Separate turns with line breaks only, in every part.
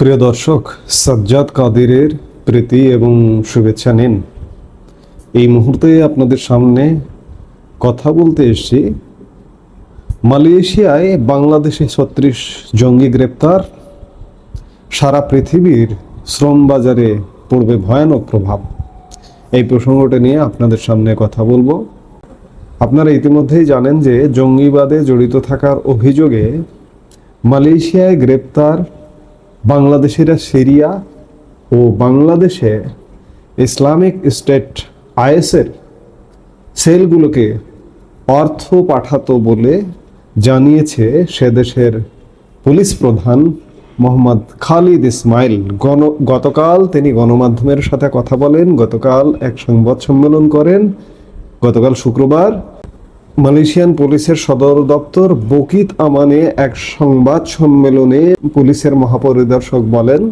প্রিয় দর্শক, সাজ্জাদ কাদিরের প্রীতি এবং শুভেচ্ছা নিন। এই মুহূর্তে আপনাদের সামনে কথা বলতে এসেছি, মালয়েশিয়ায় বাংলাদেশে ছত্রিশ জঙ্গি গ্রেপ্তার, সারা পৃথিবীর শ্রম বাজারে পড়বে ভয়ানক প্রভাব। এই প্রসঙ্গটা নিয়ে আপনাদের সামনে কথা বলব। আপনারা ইতিমধ্যেই জানেন যে জঙ্গিবাদে জড়িত থাকার অভিযোগে মালয়েশিয়ায় গ্রেপ্তার বাংলাদেশিরা সিরিয়া ও বাংলাদেশে ইসলামিক স্টেট আইএসের সেলগুলোকে অর্থ পাঠাতো বলে জানিয়েছে সে দেশের পুলিশ প্রধান মোহাম্মদ খালিদ ইসমাইল। গণ, গতকাল তিনি গণমাধ্যমের সাথে কথা বলেন। গতকাল এক সংবাদ সম্মেলন করেন। গতকাল শুক্রবার মালয়েশিয়ান পুলিশের সদর দপ্তর বকিত আমানে এক সংবাদ সম্মেলনে পুলিশের মহাপরিদর্শক বলেন,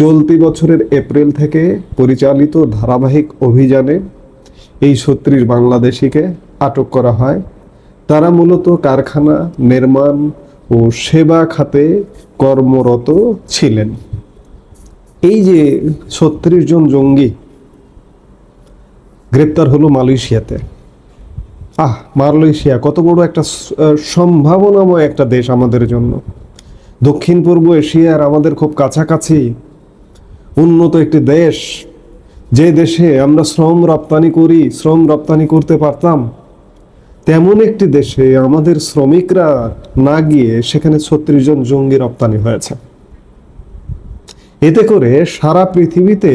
চলতি বছরের এপ্রিল থেকে পরিচালিত ধারাবাহিক অভিযানে এই ছত্রিশ বাংলাদেশিকে আটক করা হয়। তারা মূলত কারখানা, নির্মাণ ও সেবা খাতে কর্মরত ছিলেন। এই যে ছত্রিশ জন জঙ্গি গ্রেপ্তার হলো মালয়েশিয়াতে। আহ, মালয়েশিয়া, কত বড় একটা সম্ভাবনাময় একটা দেশ আমাদের জন্য। দক্ষিণ পূর্ব এশিয়ার আমাদের খুব কাছাকাছি, উন্নত একটি দেশ। যে দেশে আমরা শ্রম রপ্তানি করি, শ্রম রপ্তানি করতে পারতাম, তেমন একটি দেশে আমাদের শ্রমিকরা না গিয়ে সেখানে ছত্রিশ জন জঙ্গি রপ্তানি হয়েছে। এতে করে সারা পৃথিবীতে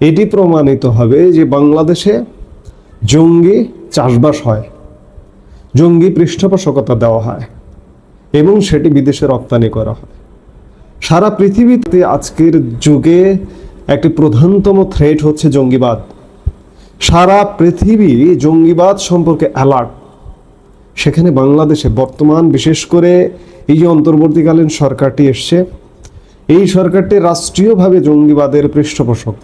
এটি প্রমাণিত হবে যে বাংলাদেশে জঙ্গি চাষবাস হয়। জঙ্গি পৃষ্ঠপোষকতা দেওয়া হয় এবং সেটি বিদেশে রপ্তানি করা হয়। সারা পৃথিবীতে আজকের যুগে একটি প্রধানতম থ্রেট হচ্ছে জঙ্গিবাদ। সারা পৃথিবী জঙ্গিবাদ সম্পর্কে অ্যালার্ট সেখানে বাংলাদেশে বর্তমান বিশেষ করে এই যে অন্তর্বর্তীকালীন সরকারটি এসছে, এই সরকারটি রাষ্ট্রীয়ভাবে জঙ্গিবাদের পৃষ্ঠপোষক।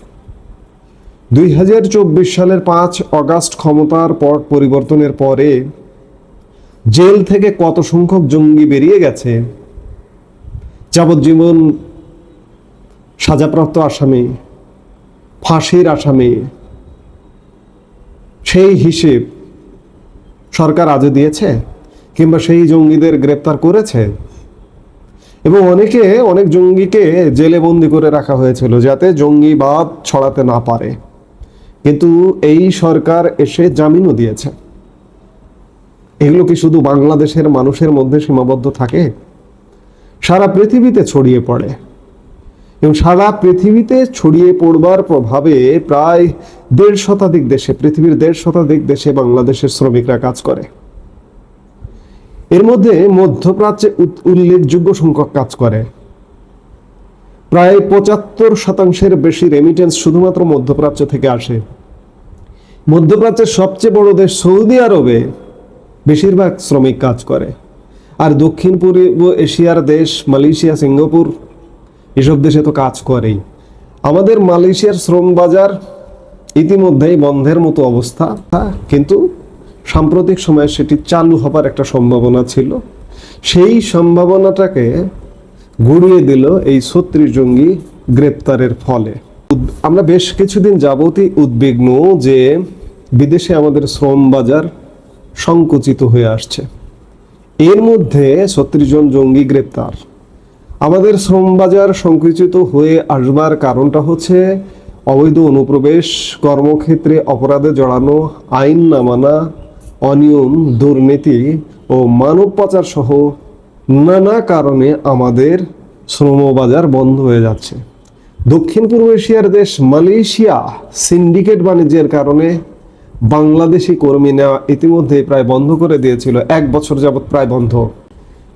দুই হাজার চব্বিশ সালের পাঁচ অগাস্ট ক্ষমতার পর পরিবর্তনের পরে জেল থেকে কত সংখ্যক জঙ্গি বেরিয়ে গেছে? যাবজ্জীবন সাজাপ্রাপ্ত আসামি, ফাঁসির আসামি, সেই হিসেব সরকার আজও দিয়েছে কিংবা সেই জঙ্গিদের গ্রেপ্তার করেছে? এবং অনেকে অনেক জঙ্গিকে জেলে বন্দি করে রাখা হয়েছিল যাতে জঙ্গিবাদ ছড়াতে না পারে। কিন্তু এই সরকার এসে জামিনও দিয়েছে। এগুলো কি শুধু বাংলাদেশের মানুষের মধ্যে সীমাবদ্ধ থাকে? সারা পৃথিবীতে ছড়িয়ে পড়ে। এবং সারা পৃথিবীতে ছড়িয়ে পড়বার প্রভাবে প্রায় দেড় শতাধিক দেশে, পৃথিবীর দেড় শতাধিক দেশে বাংলাদেশের শ্রমিকরা কাজ করে। এর মধ্যে মধ্যপ্রাচ্যে উল্লেখযোগ্য সংখ্যক কাজ করে। প্রায় পঁচাত্তর শতাংশের বেশি রেমিটেন্স শুধুমাত্র মধ্যপ্রাচ্য থেকে আসে। মধ্যপ্রাচ্যের সবচেয়ে বড় দেশ সৌদি আরবে বেশিরভাগ শ্রমিক কাজ করে। আর দক্ষিণ পূর্ব এশিয়ার দেশ মালয়েশিয়া, সিঙ্গাপুর, এসব দেশে তো কাজ করেই। আমাদের মালয়েশিয়ার শ্রম বাজার ইতিমধ্যেই বন্ধের মতো অবস্থা, কিন্তু সাম্প্রতিক সময়ে সেটি চালু হবার একটা সম্ভাবনা ছিল। সেই সম্ভাবনাটাকে গুড়িয়ে দিল এই ছত্রিশ জঙ্গি গ্রেপ্তারের ফলে। আমরা বেশ কিছুদিন যাবতই উদ্বিগ্ন যে বিদেশে আমাদের শ্রম বাজার সংকুচিত হয়ে আসছে। এর মধ্যে ছত্রিশ জন জঙ্গি গ্রেপ্তার। আমাদের শ্রম বাজার সংকুচিত হয়ে আসবার কারণটা হচ্ছে অবৈধ অনুপ্রবেশ, কর্মক্ষেত্রে অপরাধে জড়ানো, আইন না মানা অনিয়ম, দুর্নীতি ও মানব পাচার সহ নানা কারণে আমাদের শ্রমবাজার বন্ধ হয়ে যাচ্ছে। দক্ষিণ পূর্ব এশিয়ার দেশ মালয়েশিয়া সিন্ডিকেট বাণিজ্যের কারণে বাংলাদেশি কর্মী নেওয়া ইতিমধ্যে প্রায় বন্ধ করে দিয়েছিল। এক বছর যাবৎ প্রায় বন্ধ।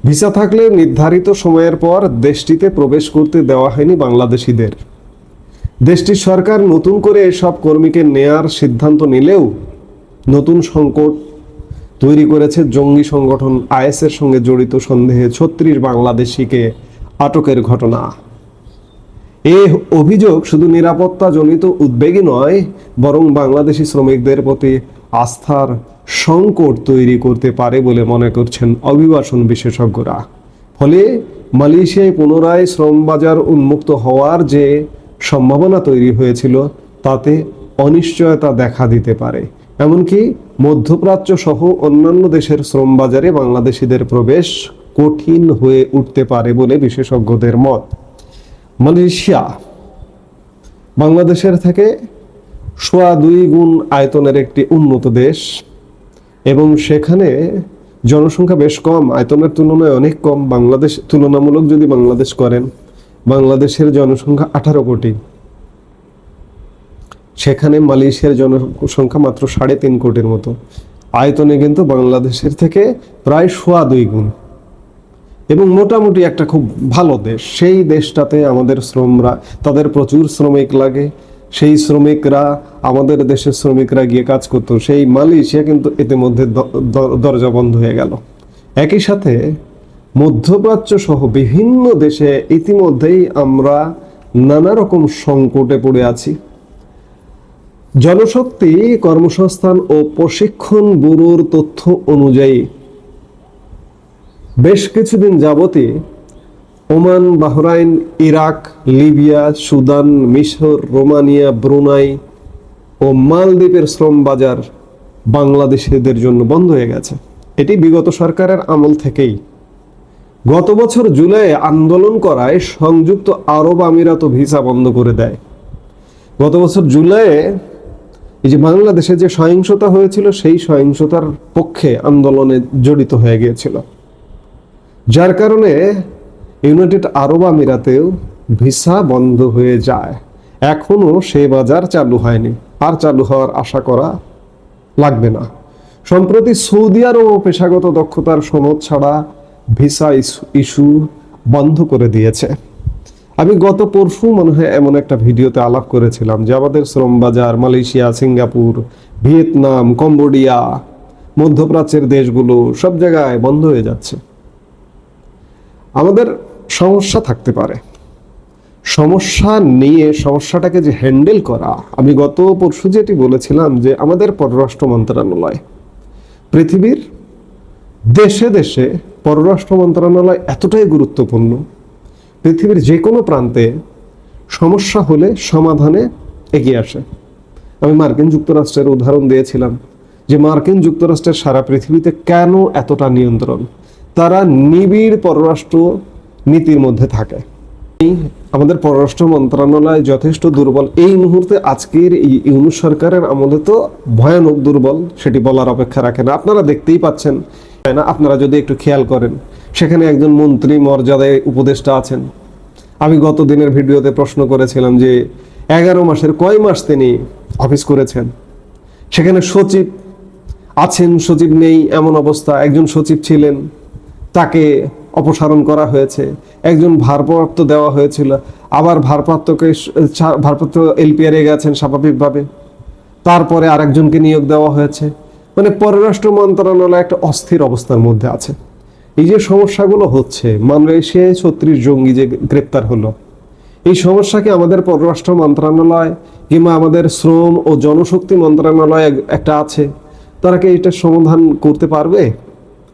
ভিসা থাকলে নির্ধারিত সময়ের পর দেশটিতে প্রবেশ করতে দেওয়া হয়নি বাংলাদেশিদের। দেশটির সরকার নতুন করে এসব কর্মীকে নেয়ার সিদ্ধান্ত নিলেও নতুন সংকট তৈরি করেছে জঙ্গি সংগঠন আইএসের সঙ্গে জড়িত সন্দেহে ছত্রিশ বাংলাদেশিকে আটকের ঘটনা। এ অভিযোগ শুধু নিরাপত্তাজনিত উদ্বেগই নয়, বরং বাংলাদেশি শ্রমিকদের প্রতি আস্থার সংকট তৈরি করতে পারে বলে মনে করছেন অভিবাসন বিশেষজ্ঞরা। ফলে মালয়েশিয়ায় পুনরায় শ্রম বাজার উন্মুক্ত হওয়ার যে সম্ভাবনা তৈরি হয়েছিল, তাতে অনিশ্চয়তা দেখা দিতে পারে। এমনকি মধ্যপ্রাচ্য সহ অন্যান্য দেশের শ্রম বাজারে বাংলাদেশিদের প্রবেশ কঠিন হয়ে উঠতে পারে বলে বিশেষজ্ঞদের মত। মালয়েশিয়া, বাংলাদেশের থেকে সোয়া দুই গুণ আয়তনের একটি উন্নত দেশ এবং সেখানে জনসংখ্যা বেশ কম, আয়তনের তুলনায় অনেক কম। বাংলাদেশ, তুলনামূলক যদি বাংলাদেশ করেন, বাংলাদেশের জনসংখ্যা আঠারো কোটি। সেখানে মালয়েশিয়ার জনসংখ্যা মাত্র সাড়ে তিন কোটির মতো। আয়তনে কিন্তু বাংলাদেশের থেকে প্রায় সোয়া দুই গুণ। এবং মোটামুটি একটা খুব ভালো দেশ। সেই দেশটাতে আমাদের শ্রমরা, তাদের প্রচুর শ্রমিক লাগে। সেই শ্রমিকরা, আমাদের দেশের শ্রমিকরা গিয়ে কাজ করতো। সেই মালয়েশিয়া কিন্তু ইতিমধ্যে দরজা বন্ধ হয়ে গেল। একই সাথে মধ্যপ্রাচ্য সহ বিভিন্ন দেশে ইতিমধ্যেই আমরা নানা রকম সংকটে পড়ে আছি। জনশক্তি, কর্মসংস্থান ও প্রশিক্ষণ ব্যুরোর তথ্য অনুযায়ী বেশ কিছুদিন যাবতে Oman, Bahrain, Iraq, Libya, Sudan, মিশর, রোমানিয়া, ব্রুনাই ও মালদ্বীপের শ্রম বাজার বাংলাদেশিদের জন্য বন্ধ হয়ে গেছে। এটি বিগত সরকারের আমল থেকেই। গত বছর জুলাই আন্দোলন করায় সংযুক্ত আরব আমিরাত ভিসা বন্ধ করে দেয়। গত বছর জুলাইয়ে এই যে বাংলাদেশে যে সহিংসতা হয়েছিল, সেই সহিংসতার পক্ষে আন্দোলনে জড়িত হয়ে গিয়েছিল। যার কারণে ইউনাইটেড আরব আমিরাতেও ভিসা বন্ধ হয়ে যায়। এখনও সে বাজার চালু হয়নি। আর চালু হওয়ার আশা করা লাগবে না। সম্প্রতি সৌদি আরব পেশাগত দক্ষতার সনদ ছাড়া ভিসা ইস্যু বন্ধ করে দিয়েছে। আমি গত পরশু মনে হয় এমন একটা ভিডিওতে আলাপ করেছিলাম যে আমাদের শ্রমবাজার, মালয়েশিয়া, সিঙ্গাপুর, ভিয়েতনাম, কম্বোডিয়া, মধ্যপ্রাচ্যের দেশগুলো সব জায়গায় বন্ধ হয়ে যাচ্ছে। আমাদের সমস্যা থাকতে পারে। সমস্যা নিয়ে সমস্যাটাকে যে হ্যান্ডেল করা, আমি গত পরশু যেটি বলেছিলাম যে আমাদের পররাষ্ট্র মন্ত্রণালয়, পৃথিবীর দেশে দেশে পররাষ্ট্র মন্ত্রণালয় এতটাই গুরুত্বপূর্ণ পৃথিবীর যে কোনো প্রান্তে সমস্যা হলে সমাধানে এগিয়ে আসে। আমি মার্কিন যুক্তরাষ্ট্রের উদাহরণ দিয়েছিলাম যে মার্কিন যুক্তরাষ্ট্রের সারা পৃথিবীতে কেন এতটা নিয়ন্ত্রণ? তারা নিবিড় পররাষ্ট্র নীতির মধ্যে থাকে। আমাদের পররাষ্ট্র মন্ত্রণালয় যথেষ্ট দুর্বল। এই মুহূর্তে আজকের এই ইউনুস সরকারের আমলে তো ভয়ানক দুর্বল, সেটি বলার অপেক্ষা রাখে না। আপনারা দেখতেই পাচ্ছেন। তাই না? আপনারা যদি একটু খেয়াল করেন সেখানে একজন মন্ত্রী মর্যাদায় উপদেষ্টা আছেন। আমি গত দিনের ভিডিওতে প্রশ্ন করেছিলাম যে এগারো মাসের কয় মাস তিনি অফিস করেছেন? সেখানে সচিব আছেন, সচিব নেই, এমন অবস্থা। একজন সচিব ছিলেন, তাকে অপসারণ করা হয়েছে। একজন ভারপ্রাপ্ত দেওয়া হয়েছিল। আবার ভারপ্রাপ্তকে ভারপ্রাপ্ত এলপিআরে গেছেন স্বাভাবিকভাবে। তারপরে আরেকজনকে নিয়োগ দেওয়া হয়েছে। মানে পররাষ্ট্র মন্ত্রণালয় একটা অস্থির অবস্থার মধ্যে আছে। এই যে সমস্যাগুলো হচ্ছে মালয়েশিয়ায় ছত্রিশ জঙ্গি যে গ্রেপ্তার হলো, এই সমস্যাকে আমাদের পররাষ্ট্র মন্ত্রণালয় কিংবা আমাদের শ্রম ও জনশক্তি মন্ত্রণালয় একটা আছে? তারা কি এটা সমাধান করতে পারবে?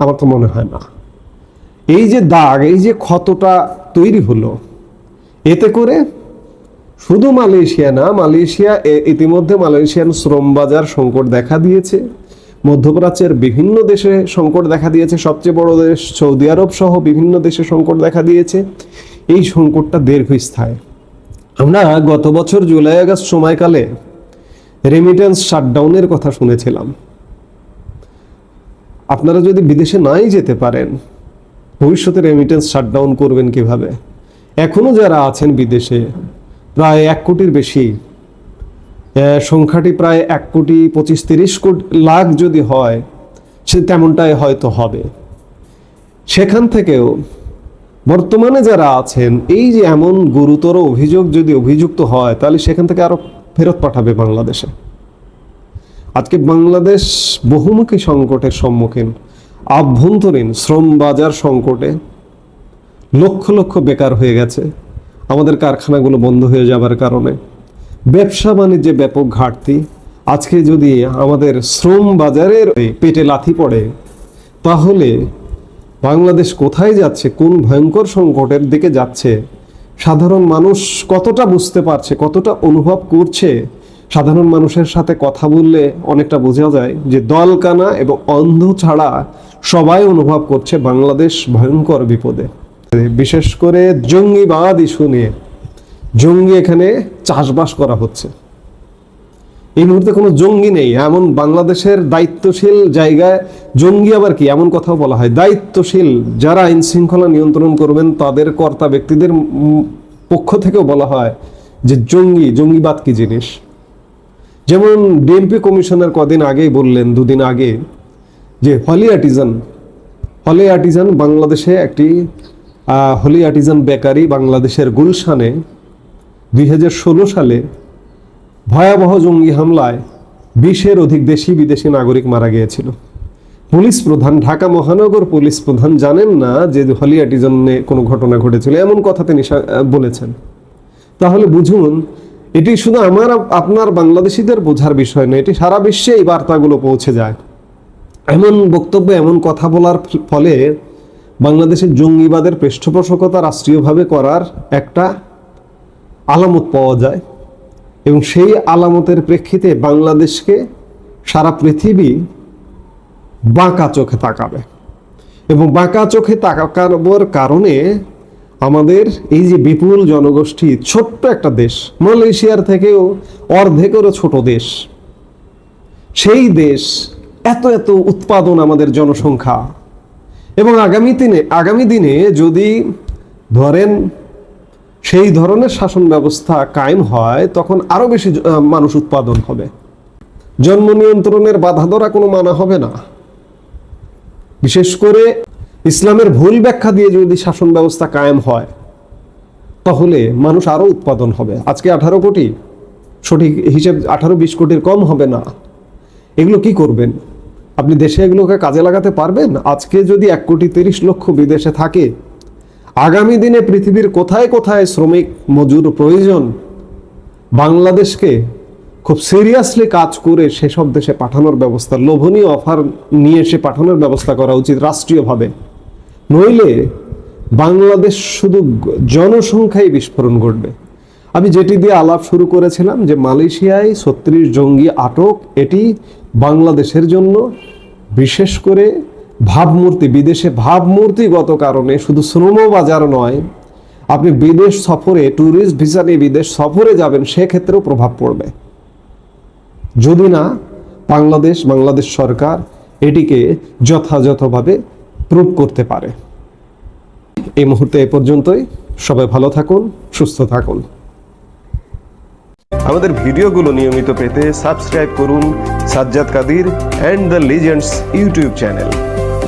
আমার তো মনে হয় না। এই যে দাগ, এই যে ক্ষতটা তৈরি হলো, এতে করে শুধু মালয়েশিয়া না, মালয়েশিয়া ইতিমধ্যে মালয়েশিয়ান শ্রম বাজার সংকট দেখা দিয়েছে। মধ্যপ্রাচ্যের বিভিন্ন দেশে সংকট দেখা দিয়েছে। সবচেয়ে বড় দেশ সৌদি আরব সহ বিভিন্ন দেশে সংকট দেখা দিয়েছে। এই সংকটটা দীর্ঘস্থায়ী। আমরা গত বছর জুলাই আগস্ট সময়কালে রেমিটেন্স শাটডাউনের কথা শুনেছিলাম। আপনারা যদি বিদেশে নাই যেতে পারেন, ভবিষ্যতে রেমিটেন্স শাটডাউন করবেন কীভাবে? এখনও যারা আছেন বিদেশে, প্রায় এক কোটির বেশি সংখ্যাটি প্রায় এক কোটি পঁচিশ তিরিশ কোটি লাখ যদি হয়, সে তেমনটাই হয়তো হবে। সেখান থেকেও বর্তমানে যারা আছেন, এই যে এমন গুরুতর অভিযোগ যদি অভিযুক্ত হয়, তাহলে সেখান থেকে আরও ফেরত পাঠাবে বাংলাদেশে। আজকে বাংলাদেশ বহুমুখী সংকটের সম্মুখীন। আভ্যন্তরীণ শ্রম বাজার সংকটে লক্ষ লক্ষ বেকার হয়ে গেছে। আমাদের কারখানাগুলো বন্ধ হয়ে যাবার কারণে। ব্যবসা বাণিজ্যে ব্যাপক ঘাটতি। আজকে যদি আমাদের শ্রম বাজারের পেটে লাথি পড়ে, তাহলে বাংলাদেশ কোথায় যাচ্ছে, কোন ভয়ঙ্কর সংকটের দিকে যাচ্ছে? সাধারণ মানুষ কতটা বুঝতে পারছে, কতটা অনুভব করছে? সাধারণ মানুষের সাথে কথা বললে অনেকটা বোঝা যায় যে দলকানা এবং অন্ধ ছাড়া সবাই অনুভব করছে বাংলাদেশ ভয়ঙ্কর বিপদে। বিশেষ করে জঙ্গিবাদ ইস্যু নিয়ে জঙ্গি এখানে চাষবাস করা হচ্ছে। এই মুহূর্তে কোনো জঙ্গি নেই, এমন বাংলাদেশের দায়িত্বশীল জায়গায় জঙ্গি আবার কি? এমন কথাও বলা হয়। দায়িত্বশীল যারা আইন শৃঙ্খলা নিয়ন্ত্রণ করবেন, তাদের কর্তা ব্যক্তিদের পক্ষ থেকেও বলা হয় যে জঙ্গি, জঙ্গিবাদ কি জিনিস? যেমন ডিএমপি কমিশনার কদিন আগেই বললেন, দুদিন আগে, যে হলি আর্টিজান হলি আর্টিজান বাংলাদেশে একটি হলি আর্টিজান বেকারি বাংলাদেশের গুলশানে দুই হাজার ষোলো সালে ভয়াবহ জঙ্গি হামলায় বিশের অধিক দেশি বিদেশি নাগরিক মারা গিয়েছিল। পুলিশ প্রধান, ঢাকা মহানগর পুলিশ প্রধান জানেন না যে হলিয়াটিজনে কোনো ঘটনা ঘটেছিল, এমন কথা তিনি বলেছেন। তাহলে বুঝুন, এটি শুধু আমার আপনার বাংলাদেশিদের বোঝার বিষয় নয়, এটি সারা বিশ্বে এই বার্তাগুলো পৌঁছে যায়। এমন বক্তব্য, এমন কথা বলার ফলে বাংলাদেশের জঙ্গিবাদের পৃষ্ঠপোষকতা রাষ্ট্রীয়ভাবে করার একটা আলামত পাওয়া যায় এবং সেই আলামতের প্রেক্ষিতে বাংলাদেশকে সারা পৃথিবী বাঁকা চোখে তাকাবে এবং বাঁকা চোখে তাকাবার কারণে আমাদের এই যে বিপুল জনগোষ্ঠী, ছোট্ট একটা দেশ, মালয়েশিয়ার থেকেও অর্ধেকেরও ছোট দেশ, সেই দেশ এত এত উৎপাদন আমাদের জনসংখ্যা এবং আগামী দিনে আগামী দিনে যদি ধরেন সেই ধরনের শাসন ব্যবস্থা কায়েম হয়, তখন আরও বেশি মানুষ উৎপাদন হবে। জন্ম নিয়ন্ত্রণের বাধা ধরা কোনো মানা হবে না। বিশেষ করে ইসলামের ভুল ব্যাখ্যা দিয়ে যদি শাসন ব্যবস্থা কায়েম হয়, তাহলে মানুষ আরও উৎপাদন হবে। আজকে আঠারো কোটি, সঠিক হিসেব আঠারো বিশ কোটির কম হবে না। এগুলো কি করবেন? আপনি দেশে এগুলোকে কাজে লাগাতে পারবেন? আজকে যদি এক কোটি তিরিশ লক্ষ বিদেশে থাকে আগামী দিনে পৃথিবীর কোথায় কোথায় শ্রমিক মজুর প্রয়োজন, বাংলাদেশকে খুব সিরিয়াসলি কাজ করে সেসব দেশে পাঠানোর ব্যবস্থা, লোভনীয় অফার নিয়ে এসে পাঠানোর ব্যবস্থা করা উচিত রাষ্ট্রীয়ভাবে। নইলে বাংলাদেশ শুধু জনসংখ্যায় বিস্ফোরণ ঘটবে। আমি যেটি দিয়ে আলাপ শুরু করেছিলাম যে মালয়েশিয়ায় ছত্রিশ জঙ্গি আটক, এটি বাংলাদেশের জন্য বিশেষ করে ভাবমূর্তি, বিদেশে ভাবমূর্তিগত কারণে শুধু শ্রম বাজার নয়, আপনি বিদেশ সফরে ট্যুরিস্ট ভিসা নিয়ে বিদেশ সফরে যাবেন, সেক্ষেত্রেও প্রভাব পড়বে। যদি না, বাংলাদেশ বাংলাদেশ সরকার এটিকে যথাযথভাবে প্রুভ করতে পারে। এই মুহূর্তে এ পর্যন্তই। সবাই ভালো থাকুন, সুস্থ থাকুন।
আমাদের ভিডিওগুলো নিয়মিত পেতে সাবস্ক্রাইব করুন Sajjad Kadir and the legends YouTube channel.